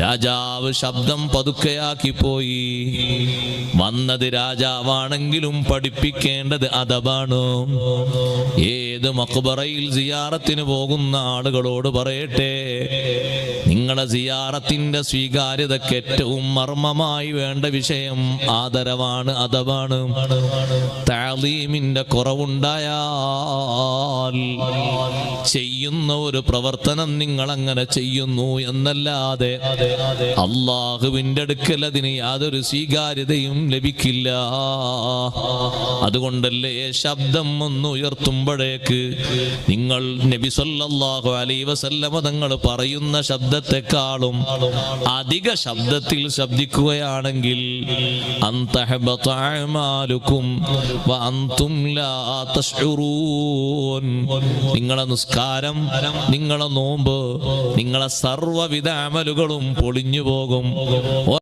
രാജാവ് ശബ്ദം പതുക്കെയാക്കി പോയി. വന്നത് രാജാവാണെങ്കിലും പഠിപ്പിക്കേണ്ടത് അദബാണ്. ഏത് മക്ബറയിൽ സിയാറത്തിന് പോകുന്ന ആളുകളോട് പറയട്ടെ നിങ്ങളെ സിയാറത്തിന്റെ സ്വീകാര്യതയ്ക്ക് ഏറ്റവും മർമ്മമായി വേണ്ട വിഷയം ആദരവാണ് അദബാണ്. താലീമിന്റെ കുറവുണ്ടായാൽ ചെയ്യുന്ന ഒരു പ്രവർത്തനം നിങ്ങൾ അങ്ങനെ ചെയ്യുന്നു എന്നല്ലാതെ അള്ളാഹുവിന്റെ അടുക്കൽ അതിന് യാതൊരു സ്വീകാര്യതയും ലഭിക്കില്ല. അതുകൊണ്ടല്ലേ ശബ്ദം ഒന്ന് ഉയർത്തുമ്പോഴേക്ക് നിങ്ങൾ നബി സല്ലല്ലാഹു അലൈഹി വസല്ലമ തങ്ങൾ പറയുന്ന ശബ്ദത്തെക്കാളും അധിക ശബ്ദത്തിൽ ശബ്ദിക്കുകയാണെങ്കിൽ അന്തഹബത നിങ്ങളെ നിസ്കാരം നിങ്ങളെ നോമ്പ് നിങ്ങളെ സർവവിധ അമലുകളും പൊളിഞ്ഞു പോകും.